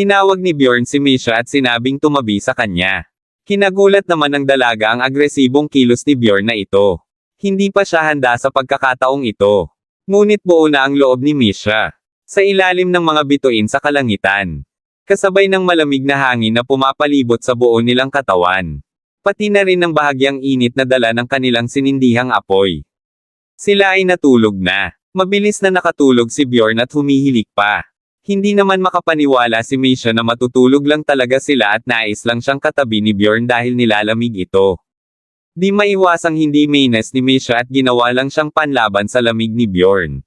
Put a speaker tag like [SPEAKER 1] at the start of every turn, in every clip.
[SPEAKER 1] Tinawag ni Bjorn si Misha at sinabing tumabi sa kanya. Kinagulat naman ng dalaga ang agresibong kilos ni Bjorn na ito. Hindi pa siya handa sa pagkakataong ito. Ngunit buo na ang loob ni Misha. Sa ilalim ng mga bituin sa kalangitan. Kasabay ng malamig na hangin na pumapalibot sa buo nilang katawan. Pati na rin ng bahagyang init na dala ng kanilang sinindihang apoy. Sila ay natulog na. Mabilis na nakatulog si Bjorn at humihilik pa. Hindi naman makapaniwala si Misha na matutulog lang talaga sila at nais lang siyang katabi ni Bjorn dahil nilalamig ito. Di maiwasang hindi maines ni Misha at ginawa lang siyang panlaban sa lamig ni Bjorn.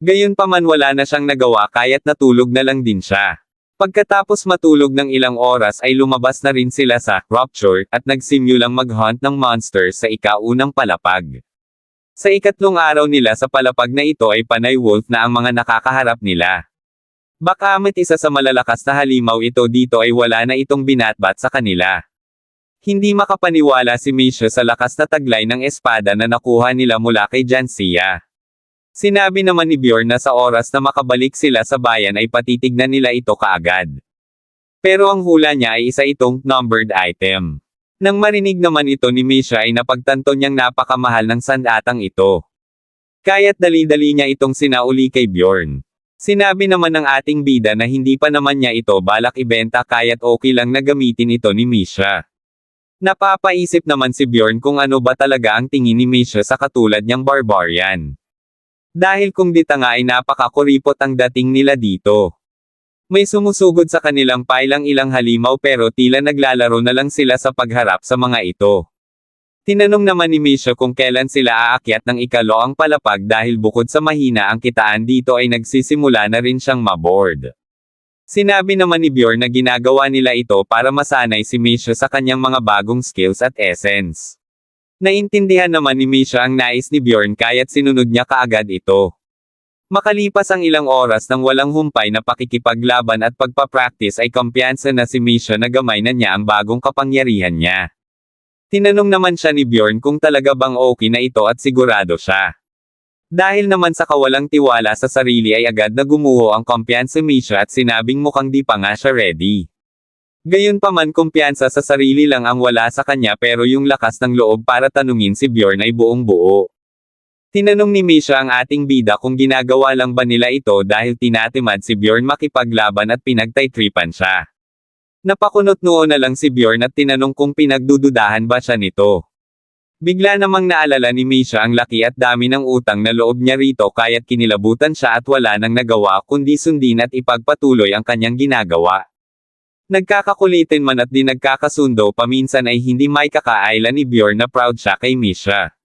[SPEAKER 1] Gayon pa man wala na siyang nagawa kaya't natulog na lang din siya. Pagkatapos matulog ng ilang oras ay lumabas na rin sila sa Rupture at nagsimulang mag-hunt ng monsters sa ikaunang palapag. Sa ikatlong araw nila sa palapag na ito ay panay wolf na ang mga nakakaharap nila. Bakamit isa sa malalakas na halimaw ito dito ay wala na itong binatbat sa kanila. Hindi makapaniwala si Misha sa lakas na taglay ng espada na nakuha nila mula kay Jansia. Sinabi naman ni Bjorn na sa oras na makabalik sila sa bayan ay patitignan nila ito kaagad. Pero ang hula niya ay isa itong numbered item. Nang marinig naman ito ni Misha ay napagtanto niyang napakamahal ng sandatang ito. Kaya't dali-dali niya itong sinauli kay Bjorn. Sinabi naman ng ating bida na hindi pa naman niya ito balak ibenta kaya't okay lang na gamitin ito ni Misha. Napapaisip naman si Bjorn kung ano ba talaga ang tingin ni Misha sa katulad niyang barbarian. Dahil kung dita nga ay napakakuripot ang dating nila dito. May sumusugod sa kanilang pailang ilang halimaw pero tila naglalaro na lang sila sa pagharap sa mga ito. Tinanong naman ni Misha kung kailan sila aakyat ng ikaloang palapag dahil bukod sa mahina ang kitaan dito ay nagsisimula na rin siyang maboard. Sinabi naman ni Bjorn na ginagawa nila ito para masanay si Misha sa kanyang mga bagong skills at essence. Naintindihan naman ni Misha ang nais ni Bjorn kaya't sinunod niya kaagad ito. Makalipas ang ilang oras ng walang humpay na pakikipaglaban at pagpapractice ay kumpiyansa na si Misha na gamay na niya ang bagong kapangyarihan niya. Tinanong naman siya ni Bjorn kung talaga bang okay na ito at sigurado siya. Dahil naman sa kawalang tiwala sa sarili ay agad na gumuho ang kumpiyansa Misha at sinabing mukhang di pa nga siya ready. Gayunpaman kumpiyansa sa sarili lang ang wala sa kanya pero yung lakas ng loob para tanungin si Bjorn ay buong buo. Tinanong ni Misha ang ating bida kung ginagawa lang ba nila ito dahil tinatimad si Bjorn makipaglaban at pinagtaytripan siya. Napakunot noon na lang si Bjorn at tinanong kung pinagdududahan ba siya nito. Bigla namang naalala ni Misha ang laki at dami ng utang na loob niya rito kaya't kinilabutan siya at wala nang nagawa kundi sundin at ipagpatuloy ang kanyang ginagawa. Nagkakakulitin man at di nagkakasundo paminsan ay hindi may kakaailan ni Bjorn na proud siya kay Misha.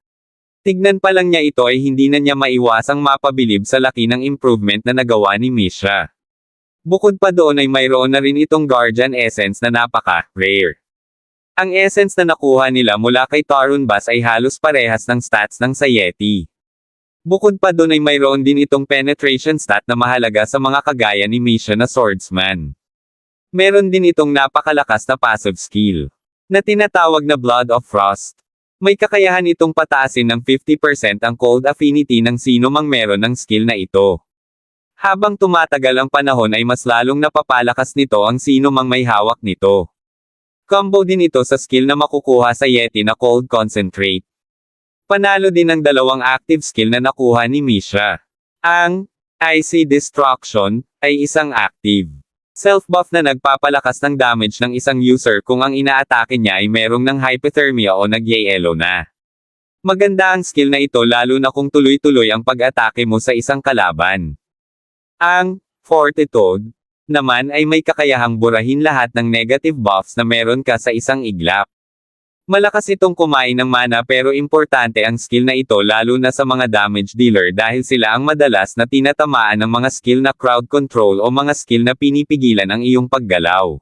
[SPEAKER 1] Tignan pa lang niya ito ay hindi na niya maiwasang mapabilib sa laki ng improvement na nagawa ni Misha. Bukod pa doon ay mayroon na rin itong Guardian Essence na napaka-rare. Ang essence na nakuha nila mula kay Tarun Bass ay halos parehas ng stats ng Sayeti. Bukod pa doon ay mayroon din itong penetration stat na mahalaga sa mga kagaya ni Misha na swordsman. Meron din itong napakalakas na passive skill, na tinatawag na Blood of Frost. May kakayahan itong pataasin ng 50% ang cold affinity ng sino mang meron ng skill na ito. Habang tumatagal ang panahon ay mas lalong napapalakas nito ang sino mang may hawak nito. Combo din ito sa skill na makukuha sa Yeti na Cold Concentrate. Panalo din ang dalawang active skill na nakuha ni Misha. Ang Icy Destruction ay isang active self-buff na nagpapalakas ng damage ng isang user kung ang inaatake niya ay merong ng hypothermia o nagyayelo na. Maganda ang skill na ito lalo na kung tuloy-tuloy ang pag-atake mo sa isang kalaban. Ang Fortitude naman ay may kakayahang burahin lahat ng negative buffs na meron ka sa isang iglap. Malakas itong kumain ng mana pero importante ang skill na ito lalo na sa mga damage dealer dahil sila ang madalas na tinatamaan ng mga skill na crowd control o mga skill na pinipigilan ang iyong paggalaw.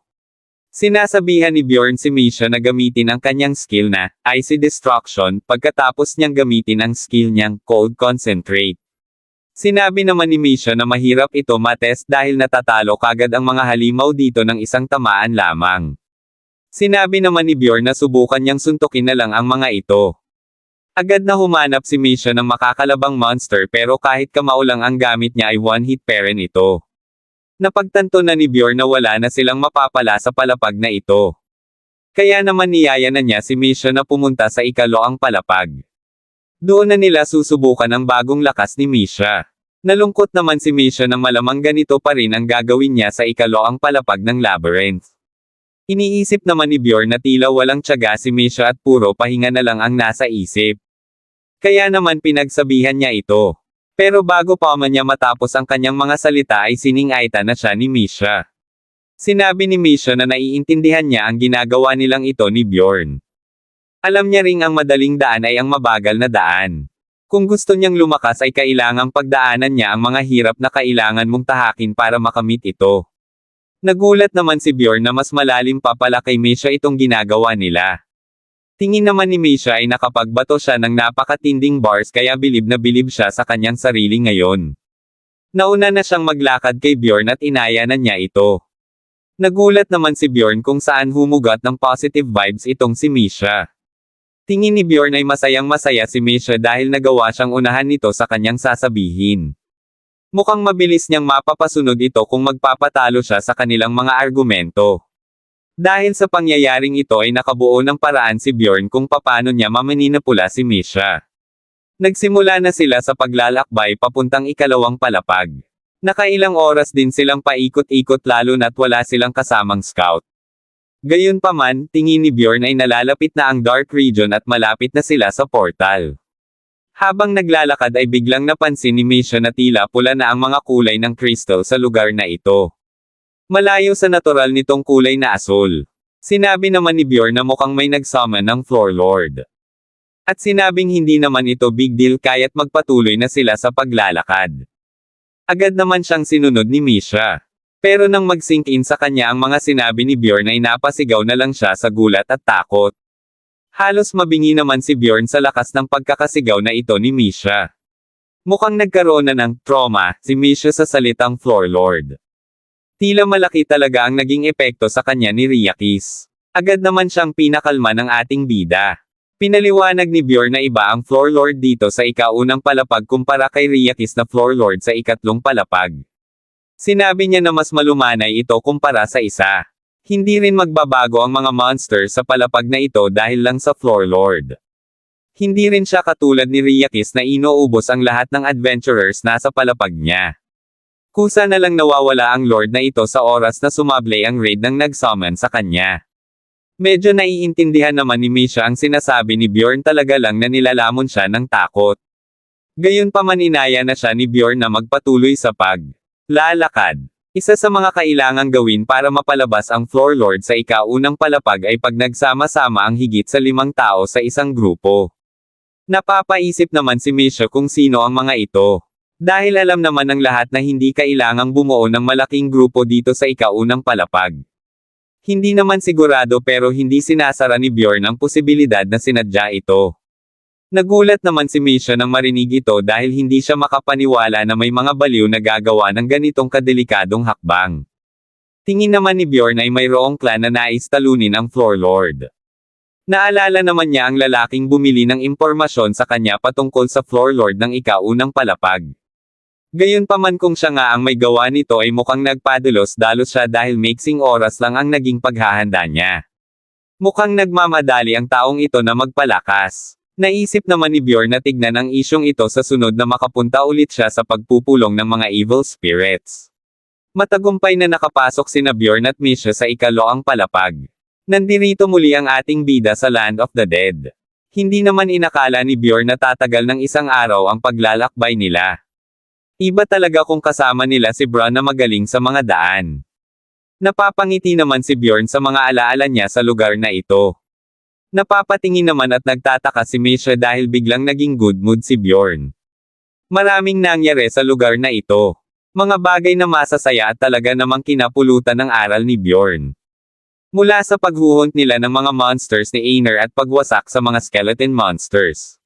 [SPEAKER 1] Sinasabihan ni Bjorn si Misha na gamitin ang kanyang skill na Icy Destruction pagkatapos niyang gamitin ang skill niyang Cold Concentrate. Sinabi naman ni Misha na mahirap ito matest dahil natatalo kagad ang mga halimaw dito ng isang tamaan lamang. Sinabi naman ni Bjorn na subukan niyang suntukin na lang ang mga ito. Agad na humanap si Misha ng makakalabang monster pero kahit kamao lang ang gamit niya ay one-hit parent ito. Napagtanto na ni Bjorn na wala na silang mapapala sa palapag na ito. Kaya naman niyaya na niya si Misha na pumunta sa ikaloang palapag. Doon na nila susubukan ang bagong lakas ni Misha. Nalungkot naman si Misha na malamang ganito pa rin ang gagawin niya sa ikaloang palapag ng labyrinth. Iniisip naman ni Bjorn na tila walang tiyaga si Misha at puro pahinga na lang ang nasa isip. Kaya naman pinagsabihan niya ito. Pero bago pa man niya matapos ang kanyang mga salita ay siningaita na siya ni Misha. Sinabi ni Misha na naiintindihan niya ang ginagawa nilang ito ni Bjorn. Alam niya ring ang madaling daan ay ang mabagal na daan. Kung gusto niyang lumakas ay kailangang pagdaanan niya ang mga hirap na kailangan mong tahakin para makamit ito. Nagulat naman si Bjorn na mas malalim pa pala kay Misha itong ginagawa nila. Tingin naman ni Misha ay nakapagbato siya ng napakatinding bars kaya bilib na bilib siya sa kanyang sarili ngayon. Nauna na siyang maglakad kay Bjorn at inaya na niya ito. Nagulat naman si Bjorn kung saan humugat ng positive vibes itong si Misha. Tingin ni Bjorn ay masayang masaya si Misha dahil nagawa siyang unahan nito sa kanyang sasabihin. Mukhang mabilis niyang mapapasunod ito kung magpapatalo siya sa kanilang mga argumento. Dahil sa pangyayaring ito ay nakabuo ng paraan si Bjorn kung papaano niya mamaninapula si Misha. Nagsimula na sila sa paglalakbay papuntang ikalawang palapag. Nakailang oras din silang paikot-ikot lalo na't wala silang kasamang scout. Gayunpaman, tingin ni Bjorn ay nalalapit na ang Dark Region at malapit na sila sa portal. Habang naglalakad ay biglang napansin ni Misha na tila pula na ang mga kulay ng crystal sa lugar na ito. Malayo sa natural nitong kulay na asul. Sinabi naman ni Bjorn na mukhang may nagsummon ng Floor Lord. At sinabing hindi naman ito big deal kaya't magpatuloy na sila sa paglalakad. Agad naman siyang sinunod ni Misha. Pero nang mag-sink in sa kanya ang mga sinabi ni Bjorn ay napasigaw na lang siya sa gulat at takot. Halos mabingi naman si Bjorn sa lakas ng pagkakasigaw na ito ni Misha. Mukhang nagkaroon na ng trauma si Misha sa salitang floor lord. Tila malaki talaga ang naging epekto sa kanya ni Riakis. Agad naman siyang pinakalma ng ating bida. Pinaliwanag ni Bjorn na iba ang floor lord dito sa ikaunang palapag kumpara kay Riakis na floor lord sa ikatlong palapag. Sinabi niya na mas malumanay ito kumpara sa isa. Hindi rin magbabago ang mga monster sa palapag na ito dahil lang sa Floor Lord. Hindi rin siya katulad ni Riakis na inuubos ang lahat ng adventurers nasa palapag niya. Kusa na lang nawawala ang Lord na ito sa oras na sumable ang raid ng nag-summon sa kanya. Medyo naiintindihan naman ni Misha ang sinasabi ni Bjorn talaga lang na nilalamon siya ng takot. Gayon pa man inaya na siya ni Bjorn na magpatuloy sa pag lalakad. Isa sa mga kailangang gawin para mapalabas ang floor lord sa ikaunang palapag ay pag nagsama-sama ang higit sa limang tao sa isang grupo. Napapaisip naman si Misha kung sino ang mga ito. Dahil alam naman ng lahat na hindi kailangang bumuo ng malaking grupo dito sa ikaunang palapag. Hindi naman sigurado pero hindi sinasara ni Bjorn ang posibilidad na sinadya ito. Nagulat naman si Misha nang marinig ito dahil hindi siya makapaniwala na may mga baliw na gagawa ng ganitong kadelikadong hakbang. Tingin naman ni Bjorn ay mayroong clan na nais talunin ang Floor Lord. Naalala naman niya ang lalaking bumili ng impormasyon sa kanya patungkol sa Floor Lord ng ikaunang palapag. Gayunpaman kung siya nga ang may gawa nito ay mukhang nagpadalos-dalos siya dahil mixing oras lang ang naging paghahanda niya. Mukhang nagmamadali ang taong ito na magpalakas. Naisip naman ni Bjorn na tignan ang isyong ito sa sunod na makapunta ulit siya sa pagpupulong ng mga evil spirits. Matagumpay na nakapasok sina Bjorn at Misha sa ikaloang palapag. Nandirito muli ang ating bida sa Land of the Dead. Hindi naman inakala ni Bjorn na tatagal ng isang araw ang paglalakbay nila. Iba talaga kung kasama nila si Bron na magaling sa mga daan. Napapangiti naman si Bjorn sa mga alaala niya sa lugar na ito. Napapatingin naman at nagtataka si Misha dahil biglang naging good mood si Bjorn. Maraming nangyari sa lugar na ito. Mga bagay na masasaya at talaga namang kinapulutan ng aral ni Bjorn. Mula sa paghuhunt nila ng mga monsters ni Ainer at pagwasak sa mga skeleton monsters.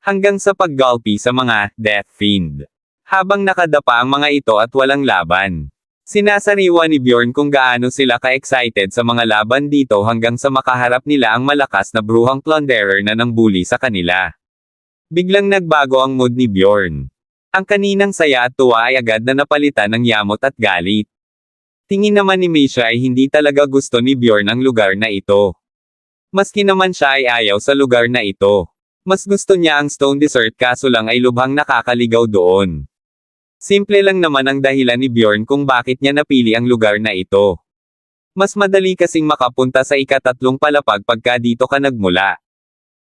[SPEAKER 1] Hanggang sa paggalpi sa mga Death Fiend. Habang nakadapa ang mga ito at walang laban. Sinasariwa ni Bjorn kung gaano sila ka-excited sa mga laban dito hanggang sa makaharap nila ang malakas na bruhang plunderer na nang bully sa kanila. Biglang nagbago ang mood ni Bjorn. Ang kaninang saya at tuwa ay agad na napalitan ng yamot at galit. Tingin naman ni Misha ay hindi talaga gusto ni Bjorn ang lugar na ito. Maski naman siya ay ayaw sa lugar na ito. Mas gusto niya ang Stone Desert kaso lang ay lubhang nakakaligaw doon. Simple lang naman ang dahilan ni Bjorn kung bakit niya napili ang lugar na ito. Mas madali kasing makapunta sa ikatatlong palapag pagka dito ka nagmula.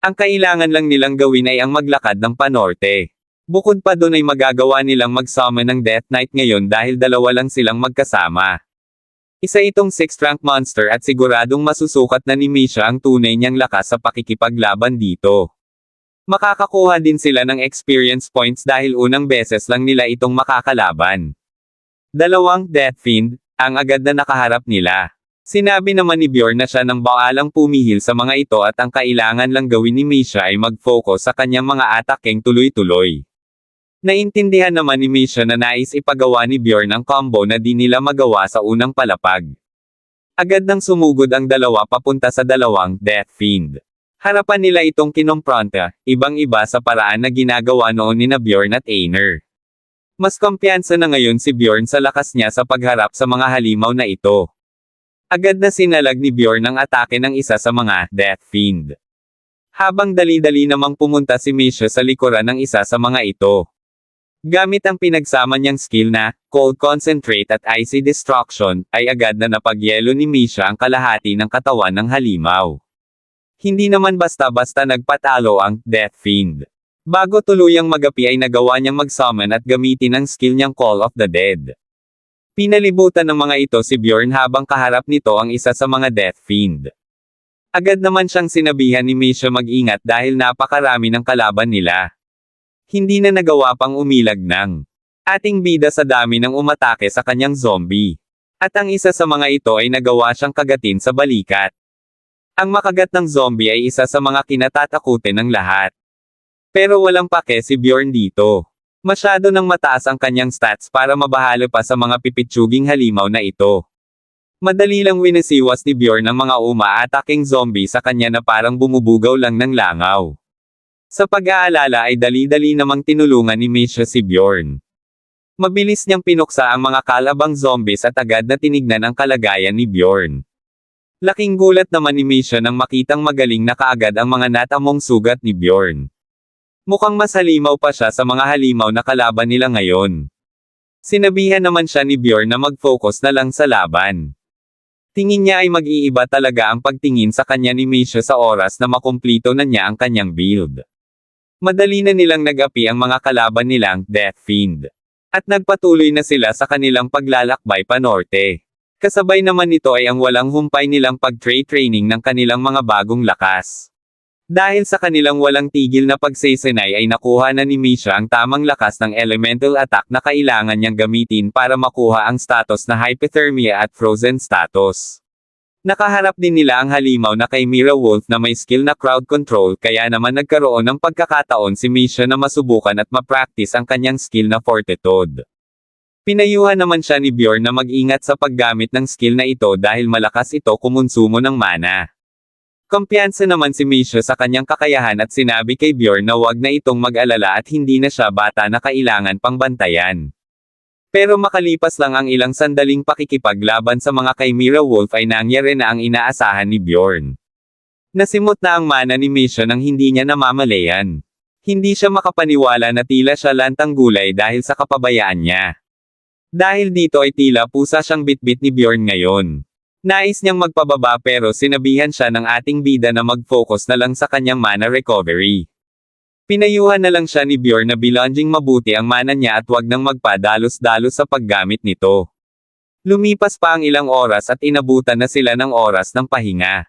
[SPEAKER 1] Ang kailangan lang nilang gawin ay ang maglakad ng panorte. Bukod pa doon ay magagawa nilang mag-summon ng Death Knight ngayon dahil dalawa lang silang magkasama. Isa itong six-rank monster at siguradong masusukat na ni Misha ang tunay niyang lakas sa pakikipaglaban dito. Makakakuha din sila ng experience points dahil unang beses lang nila itong makakalaban. Dalawang Death Fiend, ang agad na nakaharap nila. Sinabi naman ni Bjorn na siya nang baalang pumihil sa mga ito at ang kailangan lang gawin ni Misha ay mag-focus sa kanyang mga atakeng tuloy-tuloy. Naintindihan naman ni Misha na nais ipagawa ni Bjorn ang combo na di nila magawa sa unang palapag. Agad nang sumugod ang dalawa papunta sa dalawang Death Fiend. Harapan nila itong kinompronta, ibang-iba sa paraan na ginagawa noon ni Bjorn at Einar. Mas kumpiyansa na ngayon si Bjorn sa lakas niya sa pagharap sa mga halimaw na ito. Agad na sinalag ni Bjorn ang atake ng isa sa mga Death Fiend. Habang dali-dali namang pumunta si Misha sa likuran ng isa sa mga ito. Gamit ang pinagsama niyang skill na Cold Concentrate at Icy Destruction, ay agad na napagyelo ni Misha ang kalahati ng katawan ng halimaw. Hindi naman basta-basta nagpatalo ang Death Fiend. Bago tuluyang magapi ay nagawa niyang mag-summon at gamitin ang skill niyang Call of the Dead. Pinalibutan ng mga ito si Bjorn habang kaharap nito ang isa sa mga Death Fiend. Agad naman siyang sinabihan ni Misha mag-ingat dahil napakarami ng kalaban nila. Hindi na nagawa pang umilag ng ating bida sa dami ng umatake sa kanyang zombie. At ang isa sa mga ito ay nagawa siyang kagatin sa balikat. Ang makagat ng zombie ay isa sa mga kinatatakutin ng lahat. Pero walang pake si Bjorn dito. Masyado nang mataas ang kanyang stats para mabahalo pa sa mga pipitsuging halimaw na ito. Madali lang winasiwas ni Bjorn ang mga umaataking zombie sa kanya na parang bumubugaw lang ng langaw. Sa pag-aalala ay dali-dali namang tinulungan ni Misha si Bjorn. Mabilis niyang pinuksa ang mga kalabang zombies at agad na tinignan ang kalagayan ni Bjorn. Laking gulat naman ni Misha nang makitang magaling na kaagad ang mga natamong sugat ni Bjorn. Mukhang mas halimaw pa siya sa mga halimaw na kalaban nila ngayon. Sinabihan naman siya ni Bjorn na mag-focus na lang sa laban. Tingin niya ay mag-iiba talaga ang pagtingin sa kanya ni Misha sa oras na makumplito na niya ang kanyang build. Madali na nilang nag-api ang mga kalaban nilang Death Fiend. At nagpatuloy na sila sa kanilang paglalakbay pa norte. Kasabay naman nito ay ang walang humpay nilang pag-trade training ng kanilang mga bagong lakas. Dahil sa kanilang walang tigil na pagsesenay ay nakuha na ni Misha ang tamang lakas ng elemental attack na kailangan niyang gamitin para makuha ang status na hypothermia at frozen status. Nakaharap din nila ang halimaw na kay Mira Wolf na may skill na crowd control kaya naman nagkaroon ng pagkakataon si Misha na masubukan at ma-practice ang kanyang skill na fortitude. Pinayuhan naman siya ni Bjorn na mag-ingat sa paggamit ng skill na ito dahil malakas ito kumonsumo ng mana. Kumpiyansa naman si Misha sa kanyang kakayahan at sinabi kay Bjorn na wag na itong mag-alala at hindi na siya bata na kailangan pang bantayan. Pero makalipas lang ang ilang sandaling pakikipaglaban sa mga kay Mira Wolf ay nangyari na ang inaasahan ni Bjorn. Nasimot na ang mana ni Misha nang hindi niya namamalayan. Hindi siya makapaniwala na tila siya lantang gulay dahil sa kapabayaan niya. Dahil dito ay tila pusa siyang bitbit ni Bjorn ngayon. Nais niyang magpababa pero sinabihan siya ng ating bida na mag-focus na lang sa kanyang mana recovery. Pinayuhan na lang siya ni Bjorn na bilanging mabuti ang mana niya at wag nang magpadalos-dalos sa paggamit nito. Lumipas pa ang ilang oras at inabutan na sila ng oras ng pahinga.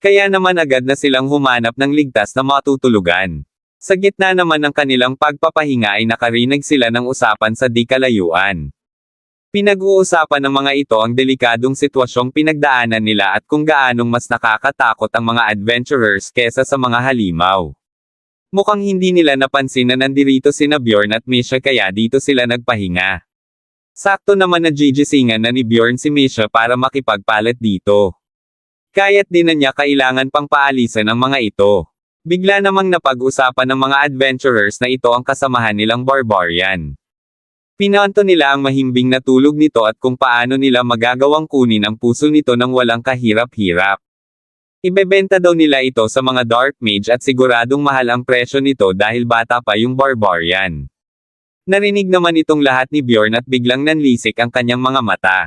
[SPEAKER 1] Kaya naman agad na silang humanap ng ligtas na matutulugan. Sa gitna naman ng kanilang pagpapahinga ay nakarinig sila ng usapan sa di kalayuan. Pinag-uusapan ng mga ito ang delikadong sitwasyong pinagdaanan nila at kung gaanong mas nakakatakot ang mga adventurers kesa sa mga halimaw. Mukhang hindi nila napansin na nandirito sina Bjorn at Misha kaya dito sila nagpahinga. Sakto naman na gigisingan na ni Bjorn si Misha para makipagpalit dito. Kaya't din na niya kailangan pang paalisan ang mga ito. Bigla namang napag-usapan ng mga adventurers na ito ang kasamahan nilang barbarian. Pinanto nila ang mahimbing na tulog nito at kung paano nila magagawang kunin ang puso nito ng walang kahirap-hirap. Ibebenta daw nila ito sa mga dark mage at siguradong mahal ang presyo nito dahil bata pa yung barbarian. Narinig naman itong lahat ni Bjorn at biglang nanlisik ang kanyang mga mata.